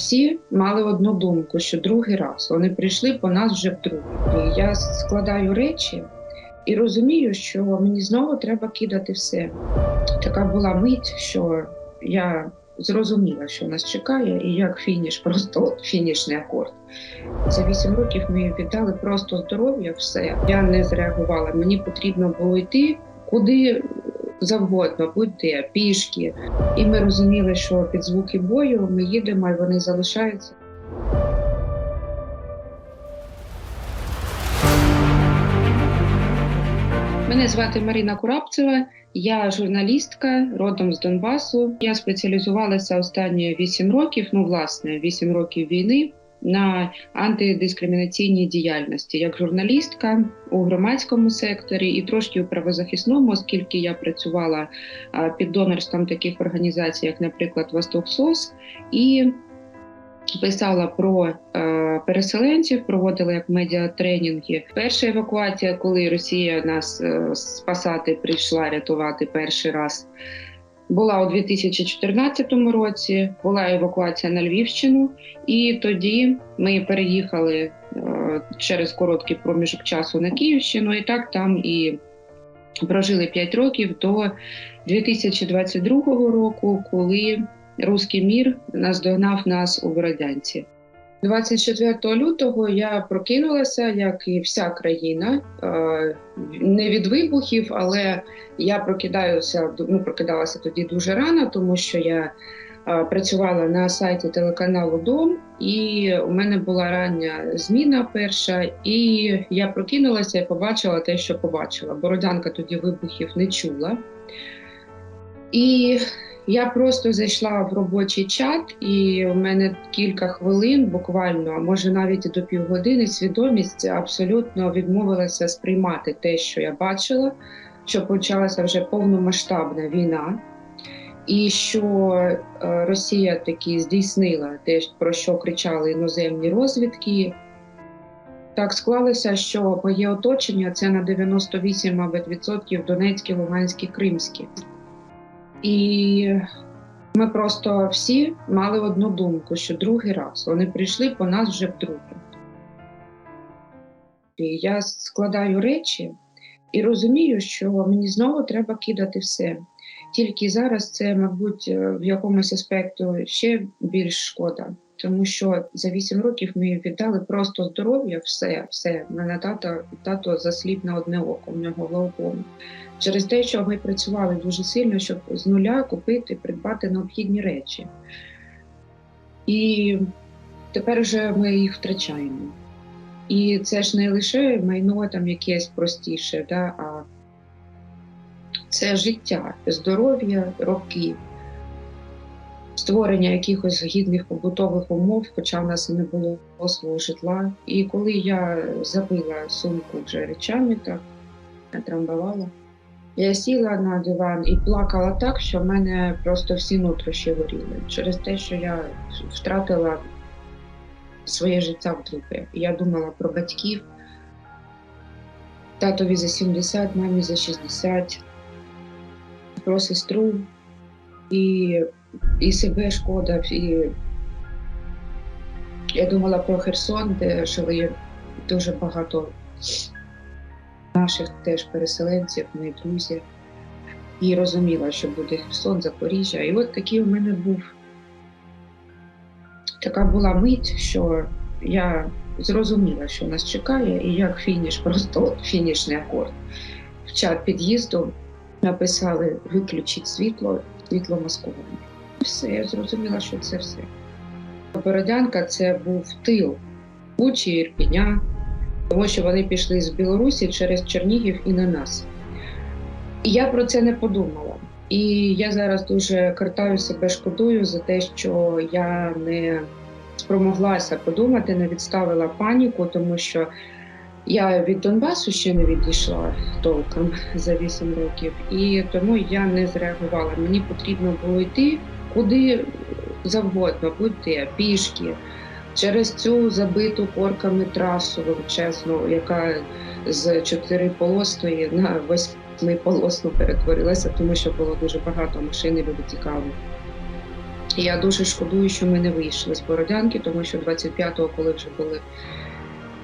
всі мали одну думку, що другий раз вони прийшли по нас вже вдруге. Я складаю речі і розумію, що мені знову треба кидати все. Така була мить, що я зрозуміла, що нас чекає, і як фініш, просто от фінішний акорд. За вісім років ми віддали просто здоров'я, все. Я не зреагувала. Мені потрібно було йти куди завгодно, будь-де, пішки. І ми розуміли, що під звуки бою ми їдемо, і вони залишаються. Мене звати Марина Курапцева. Я журналістка родом з Донбасу. Я спеціалізувалася останні 8 років, ну власне, 8 років війни на антидискримінаційній діяльності як журналістка у громадському секторі і трошки у правозахисному, оскільки я працювала під донорством таких організацій, як, наприклад, Восток СОС, і писала про переселенців, проводила як медіатренінги. Перша евакуація, коли Росія нас е, спасати прийшла рятувати перший раз. Була у 2014 році, була евакуація на Львівщину, і тоді ми переїхали е, через короткий проміжок часу на Київщину, і так там і прожили 5 років до 2022 року, коли Руський мір наздогнав нас у Бородянці. 24 лютого я прокинулася, як і вся країна, е, не від вибухів, але я прокидаюся ну, прокидалася тоді дуже рано, тому що я е, працювала на сайті телеканалу Дом, і у мене була рання зміна перша. І я прокинулася і побачила те, що побачила. Бородянка тоді вибухів не чула. І я просто зайшла в робочий чат, і у мене кілька хвилин, буквально, а може навіть і до півгодини, свідомість абсолютно відмовилася сприймати те, що я бачила, що почалася вже повномасштабна війна, і що е, Росія таки здійснила те, про що кричали іноземні розвідки. Так склалося, що моє оточення це на 98 мабуть, відсотків Донецькі, Луганські, Кримські. І ми просто всі мали одну думку, що другий раз вони прийшли по нас вже вдруге. І я складаю речі і розумію, що мені знову треба кидати все. Тільки зараз це, мабуть, в якомусь аспекту ще більш шкода, тому що за 8 років ми віддали просто здоров'я, все, все. Мене тато, тато засліп на одне око, в нього глаукома через те, що ми працювали дуже сильно, щоб з нуля купити, придбати необхідні речі. І тепер вже ми їх втрачаємо. І це ж не лише майно там якесь простіше, да, а це життя, здоров'я, роки, створення якихось гідних побутових умов, хоча в нас і не було свого житла. І коли я забила сумку вже речами, так трамбувала. Я сіла на диван і плакала так, що в мене просто всі нутрощі горіли через те, що я втратила своє життя вдруге. Я думала про батьків, татові за 70, мамі за 60, про сестру і, і себе шкода. І я думала про Херсон, де жили дуже багато наших теж переселенців, мої друзі, і розуміла, що буде Херсон, Запоріжжя. І от такий у мене був така була мить, що я зрозуміла, що нас чекає, і як фініш, просто фінішний акорд. В чат під'їзду написали виключіть світло, світло масковане. Все, я зрозуміла, що це все. Бородянка це був тил Бучі, Ірпіня, тому що вони пішли з Білорусі через Чернігів і на нас. Я про це не подумала. І я зараз дуже картаю себе шкодою за те, що я не спромоглася подумати, не відставила паніку, тому що я від Донбасу ще не відійшла толком за 8 років, і тому я не зреагувала. Мені потрібно було йти куди завгодно, будь-де, пішки через цю забиту корками трасу величезну, яка з чотириполосної на восьмиполосну перетворилася, тому що було дуже багато машин і люди. І я дуже шкодую, що ми не вийшли з Бородянки, тому що 25-го, коли вже були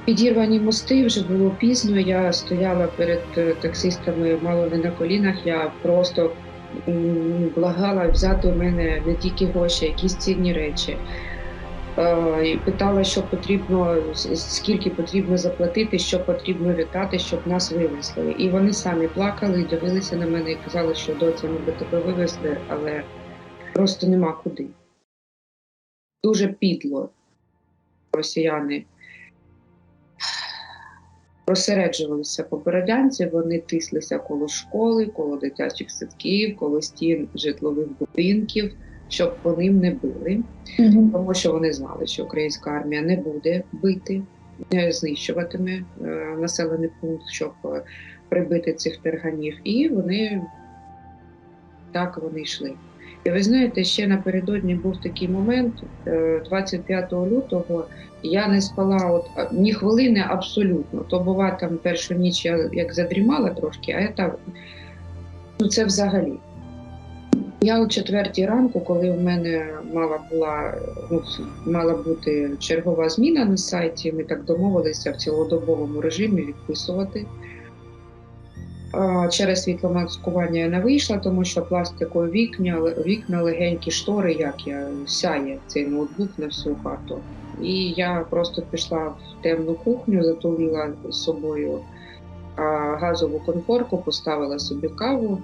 підірвані мости, вже було пізно. Я стояла перед е, таксистами мало не на колінах. Я просто благала взяти у мене не тільки гроші, якісь цінні речі. Е, І питала, що потрібно, скільки потрібно заплатити, що потрібно віддати, щоб нас вивезли. І вони самі плакали і дивилися на мене і казали, що доця, ми би тебе вивезли, але просто нема куди. Дуже підло росіяни розсереджувалися по Бородянці, вони тислися коло школи, коло дитячих садків, коло стін житлових будинків, щоб по ним не били, тому що вони знали, що українська армія не буде бити, не знищуватиме е, населений пункт, щоб е, прибити цих терганів. І вони так вони йшли. І ви знаєте, ще напередодні був такий момент, е, 25 лютого я не спала от, ні хвилини абсолютно. То бува там першу ніч я як задрімала трошки, а це, ну, це взагалі. Я о четвертій ранку, коли в мене мала була ну, мала бути чергова зміна на сайті, ми так домовилися в цілодобовому режимі відписувати. Через світломаскування я не вийшла, тому що пластикові вікна, вікна легенькі штори, як я сяє цей ноутбук на всю хату. І я просто пішла в темну кухню, затулила з собою газову конфорку, поставила собі каву.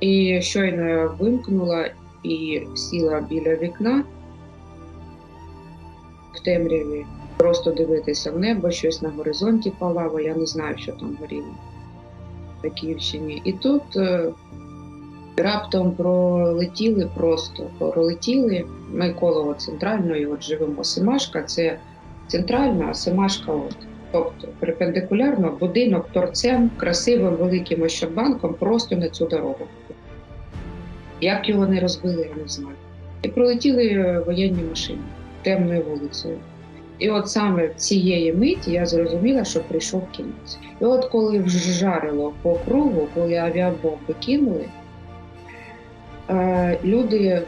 І щойно я вимкнула і сіла біля вікна в темряві, просто дивитися в небо, щось на горизонті палало, я не знаю, що там горіло на Київщині. І тут е, раптом пролетіли просто, пролетіли. Ми коло центральної от живемо. Семашка це центральна, Семашка от. Тобто перпендикулярно будинок торцем, красивим великим ощадбанком просто на цю дорогу. Як його не розбили, я не знаю. І пролетіли воєнні машини темною вулицею. І от саме в цієї миті я зрозуміла, що прийшов кінець. І от коли вжарило по кругу, коли авіабомби кинули, е, люди,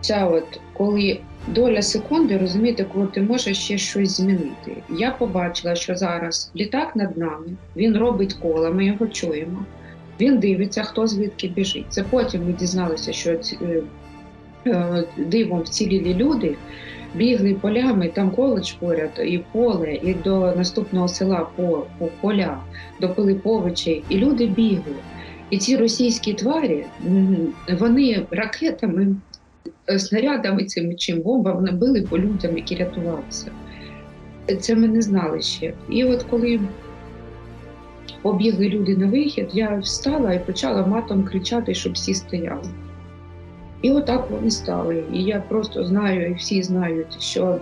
ця от, коли доля секунди, розумієте, коли ти можеш ще щось змінити. Я побачила, що зараз літак над нами, він робить кола, ми його чуємо. Він дивиться, хто звідки біжить. Це потім ми дізналися, що е, е, дивом вцілілі люди бігли полями, там коледж поряд, і поле, і до наступного села по, по поля, до Пилиповичей, і люди бігли. І ці російські тварі, вони ракетами, е, снарядами цими чим бомбами били по людям, які рятувалися. Це ми не знали ще. І от коли побігли люди на вихід, я встала і почала матом кричати, щоб всі стояли. І отак вони стали. І я просто знаю, і всі знають, що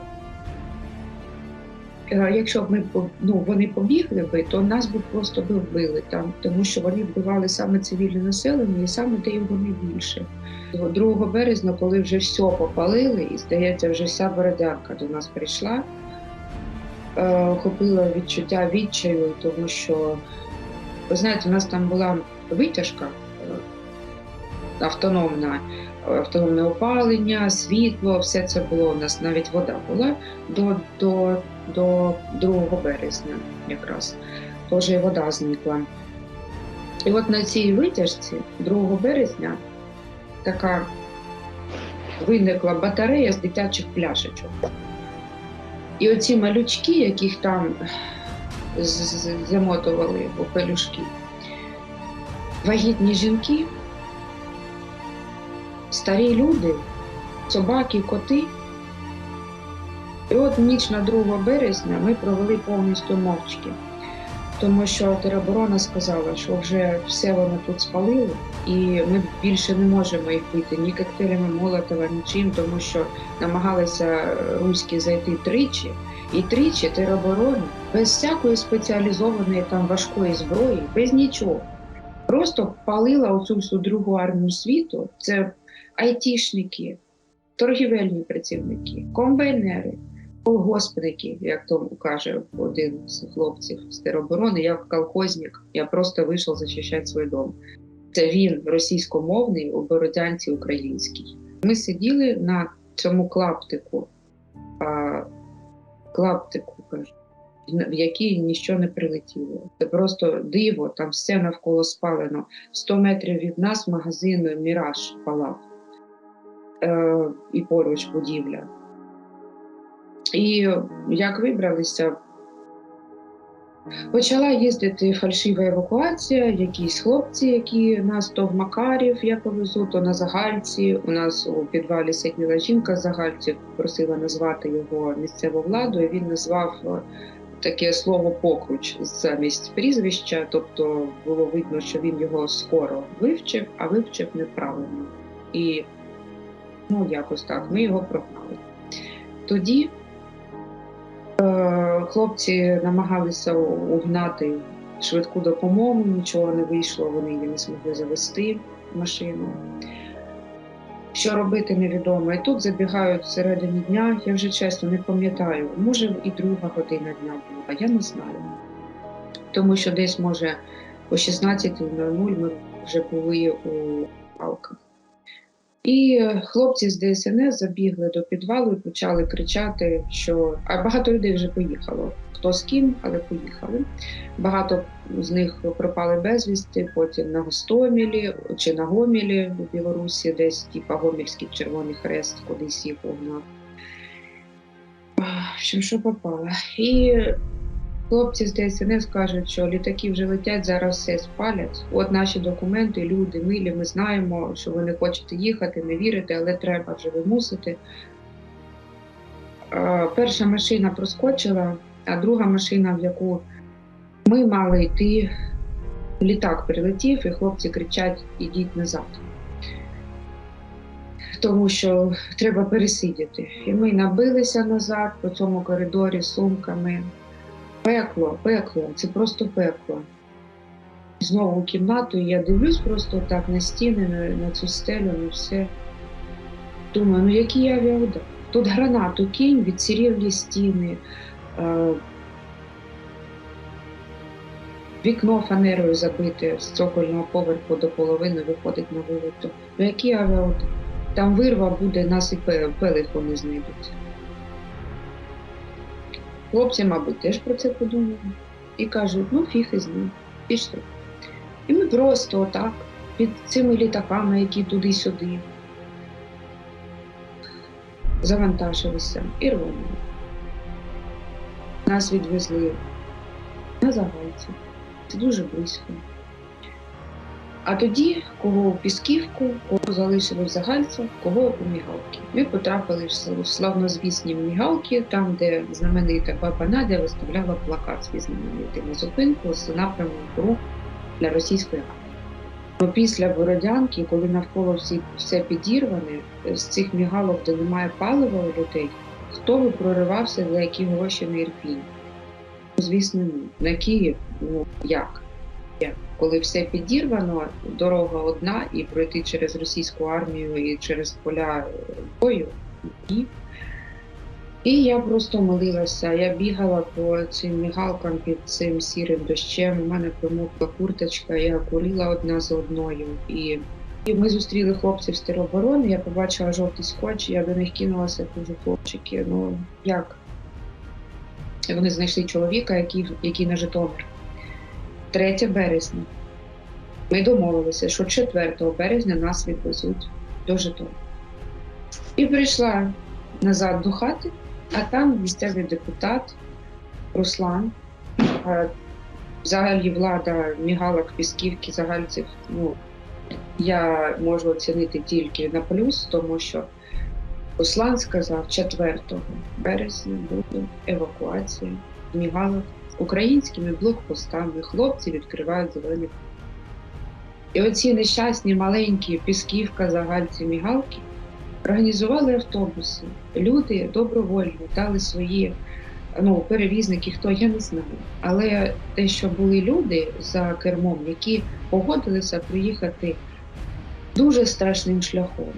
е, якщо б ми ну, вони побігли би, то нас би просто би вбили там, тому що вони вбивали саме цивільне населення і саме де його найбільше. 2 березня, коли вже все попалили, і здається, вже вся бородянка до нас прийшла, е, охопило відчуття відчаю, тому що ви знаєте, у нас там була витяжка е, автономна, е, автономне опалення, світло, все це було у нас, навіть вода була до, до, до 2 березня якраз. Тож і вода зникла. І от на цій витяжці 2 березня така виникла батарея з дитячих пляшечок. І оці малючки, яких там замотували у пелюшки, вагітні жінки, старі люди, собаки, коти. І от ніч на 2 березня ми провели повністю мовчки, тому що тероборона сказала, що вже все вони тут спалили, і ми більше не можемо їх бити ні коктейлями Молотова, нічим, тому що намагалися руські зайти тричі, і тричі тероборони без всякої спеціалізованої там важкої зброї, без нічого. Просто палила оцю всю другу армію світу. Це айтішники, торгівельні працівники, комбайнери, колгоспники, як то каже один з хлопців з тероборони. Я колхозник, я просто вийшов захищати свій дом. Це він російськомовний у бородянці український. Ми сиділи на цьому клаптику, клаптику, кажу, в який нічого не прилетіло. Це просто диво, там все навколо спалено. 100 метрів від нас магазин Міраж палав е, і поруч будівля. І як вибралися, почала їздити фальшива евакуація, якісь хлопці, які нас то в Макарів я повезу, то на Загальці. У нас у підвалі сиділа жінка з Загальців, просила назвати його місцеву владу, і він назвав е, таке слово покруч замість прізвища, тобто було видно, що він його скоро вивчив, а вивчив неправильно. І ну, якось так, ми його прогнали. Тоді хлопці намагалися угнати швидку допомогу, нічого не вийшло, вони її не змогли завести машину. Що робити, невідомо. І тут забігають всередині дня, я вже чесно не пам'ятаю, може і друга година дня була, я не знаю. Тому що десь, може, о 16.00 ми вже були у палках. І хлопці з ДСНС забігли до підвалу і почали кричати, що а багато людей вже поїхало. Хто з ким, але поїхали. Багато з них пропали безвісти, потім на Гостомілі чи на Гомілі у Білорусі, десь типа Гомільський Червоний Хрест, кудись їх угнав. В общем, що попало. І хлопці з ДСНС кажуть, що літаки вже летять, зараз все спалять. От наші документи, люди милі, ми знаємо, що ви не хочете їхати, не вірите, але треба вже ви мусите. Е, Перша машина проскочила, а друга машина, в яку ми мали йти, літак прилетів, і хлопці кричать: ідіть назад. Тому що треба пересидіти. І ми набилися назад по цьому коридорі з сумками. Пекло, пекло, це просто пекло. Знову у кімнату, і я дивлюсь просто так на стіни, на, на цю стелю, на все. Думаю, ну який авіаудар? Тут гранату кінь, відсірівлі стіни, е, вікно фанерою забите з цокольного поверху до половини виходить на вулицю. Ну який авіаудар? Там вирва буде, нас і пе- пелиху не знайдуть. Хлопці, мабуть, теж про це подумали. І кажуть, ну фіг із ним, пішли. І ми просто отак, під цими літаками, які туди-сюди, завантажилися і рвонули. Нас відвезли на загальці. Це дуже близько. А тоді, кого у Пісківку, кого залишили в Загальцях, кого у Мігалки. Ми потрапили в сл- славнозвісні Мігалки, там, де знаменита баба Надя виставляла плакат свій знаменитий на зупинку з напрямом рух для російської армії. Після Бородянки, коли навколо всі, все підірване, з цих мігалок, де немає палива у людей, хто би проривався за які гроші на Ірпінь? Звісно, ні. На Київ, ну як? Коли все підірвано, дорога одна, і пройти через російську армію і через поля е, бою. Ні. І я просто молилася. Я бігала по цим мігалкам під цим сірим дощем. У мене промокла курточка, я курила одна за одною. І, і ми зустріли хлопців з тероборони. Я побачила жовтий скотч, я до них кинулася, кажу, хлопчики, ну як? Вони знайшли чоловіка, який, який на Житомир. 3 березня. Ми домовилися, що 4 березня нас відвезуть до Житомира. І прийшла назад до хати, а там місцевий депутат Руслан, е, взагалі влада Мігалок, Пісківки, Загальців. Ну, я можу оцінити тільки на плюс, тому що Руслан сказав, 4 березня буде евакуація Мігалок українськими блокпостами хлопці відкривають зелені. І оці нещасні маленькі пісківка, загальці, мігалки організували автобуси. Люди добровольно дали свої ну, перевізники, хто я не знаю. Але те, що були люди за кермом, які погодилися приїхати дуже страшним шляхом.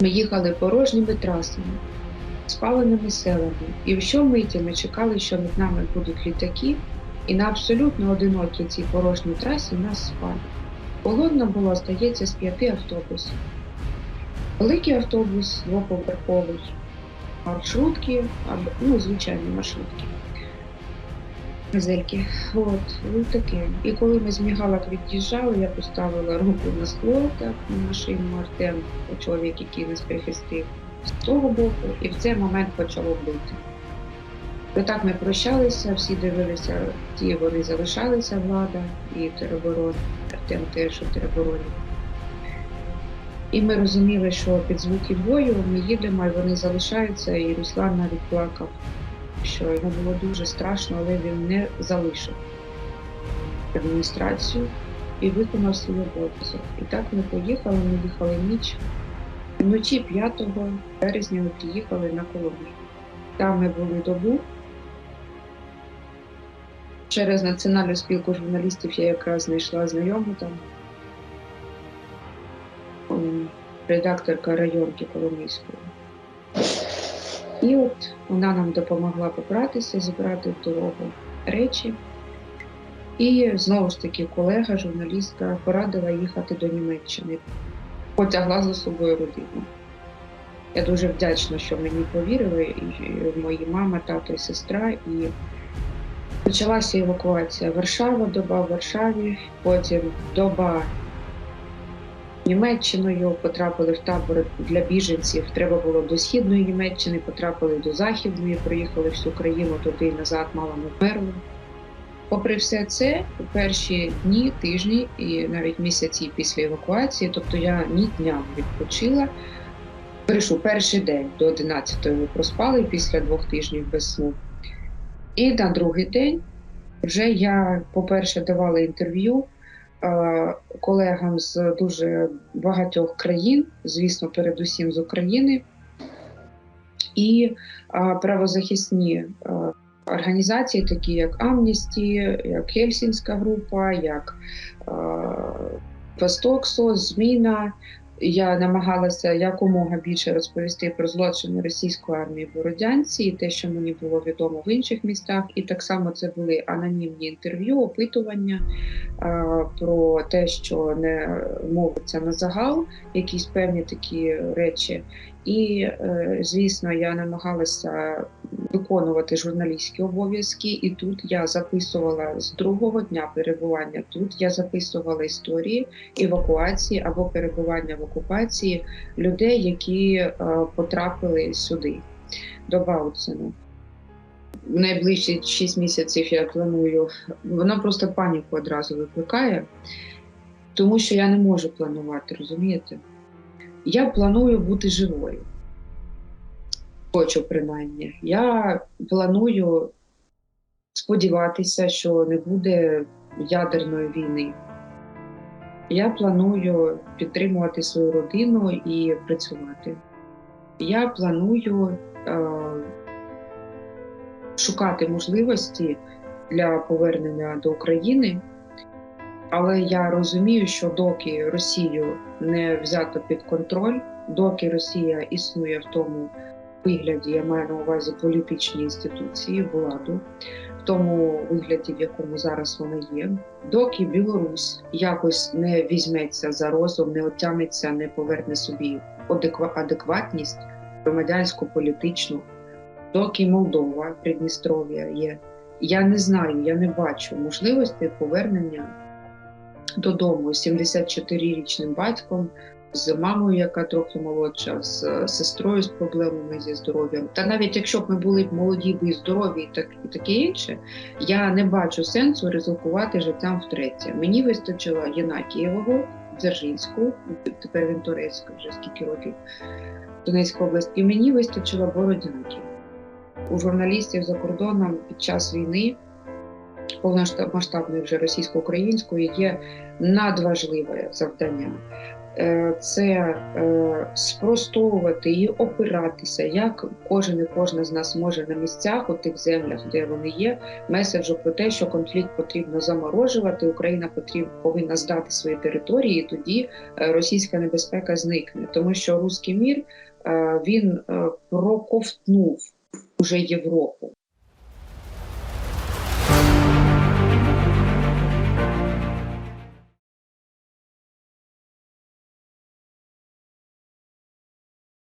Ми їхали порожніми трасами спаленими селами. І в щомиті ми чекали, що над нами будуть літаки, і на абсолютно одинокій цій порожній трасі нас спали. Полонно було, здається, з п'яти автобусів. Великий автобус двоповерховий, маршрутки, ну, звичайні маршрутки. Газельки. От, ну таке. І коли ми з Мігалок від'їжджали, я поставила руку на скло, так, на машину Артем, чоловік, який нас прихистив, з того боку, і в цей момент почало бити. Отак ми прощалися, всі дивилися, ті вони залишалися, влада і тероборон, Артем теж у теробороні. І ми розуміли, що під звуки бою ми їдемо, і вони залишаються, і Руслан навіть плакав, що йому було дуже страшно, але він не залишив адміністрацію і виконав свій обов'язок. І так ми поїхали, ми їхали ніч. Вночі 5 березня ми приїхали на Коломию. Там ми були добу. Через Національну спілку журналістів я якраз знайшла знайому там. Редакторка районки Коломийської. І от вона нам допомогла побратися, зібрати в дорогу речі. І знову ж таки колега, журналістка, порадила їхати до Німеччини. Потягла за собою родину. Я дуже вдячна, що мені повірили, і мої мама, тато і сестра. І почалася евакуація Варшава, доба в Варшаві, потім доба Німеччиною, потрапили в табор для біженців. Треба було до східної Німеччини, потрапили до західної, проїхали всю країну туди і назад, мало не вмерли. Попри все це, перші дні, тижні і навіть місяці після евакуації, тобто я ні дня відпочила. Перейшов перший день до 11-ї ми проспали після двох тижнів без сну. І на другий день вже я, по-перше, давала інтерв'ю е, колегам з дуже багатьох країн, звісно, передусім з України, і е, правозахисні е, організації, такі як Амністі, як Хельсінська група, як е, Восток СОС, Зміна. Я намагалася якомога більше розповісти про злочини російської армії Бородянці і те, що мені було відомо в інших містах. І так само це були анонімні інтерв'ю, опитування е, про те, що не мовиться на загал, якісь певні такі речі. І, е, звісно, я намагалася виконувати журналістські обов'язки, і тут я записувала з другого дня перебування. Тут я записувала історії евакуації або перебування в окупації людей, які е, потрапили сюди до Бауцину. В найближчі 6 місяців я планую. Воно просто паніку одразу викликає, тому що я не можу планувати, розумієте? Я планую бути живою. Хочу принаймні. Я планую сподіватися, що не буде ядерної війни. Я планую підтримувати свою родину і працювати. Я планую е, шукати можливості для повернення до України. Але я розумію, що доки Росію не взято під контроль, доки Росія існує в тому вигляді, я маю на увазі політичні інституції, владу, в тому вигляді, в якому зараз вона є, доки Білорусь якось не візьметься за розум, не отямиться, не поверне собі адеква- адекватність громадянську, політичну, доки Молдова, Придністров'я є. Я не знаю, я не бачу можливості повернення додому з 74-річним батьком, з мамою, яка трохи молодша, з е, сестрою з проблемами зі здоров'ям. Та навіть якщо б ми були молоді і здорові, і так і таке інше, я не бачу сенсу ризикувати життям втретє. Мені вистачило Єнакієвого, Дзержинську, тепер він Турецька, вже скільки років Донецька область, і мені вистачило Бородянки. У журналістів за кордоном під час війни повномасштабної вже російсько-української є надважливе завдання. Е, Це е, спростовувати і опиратися, як кожен і кожна з нас може на місцях у тих землях, де вони є, меседжу про те, що конфлікт потрібно заморожувати, Україна потрібна повинна здати свої території, і тоді е, російська небезпека зникне, тому що руський мір він проковтнув уже Європу.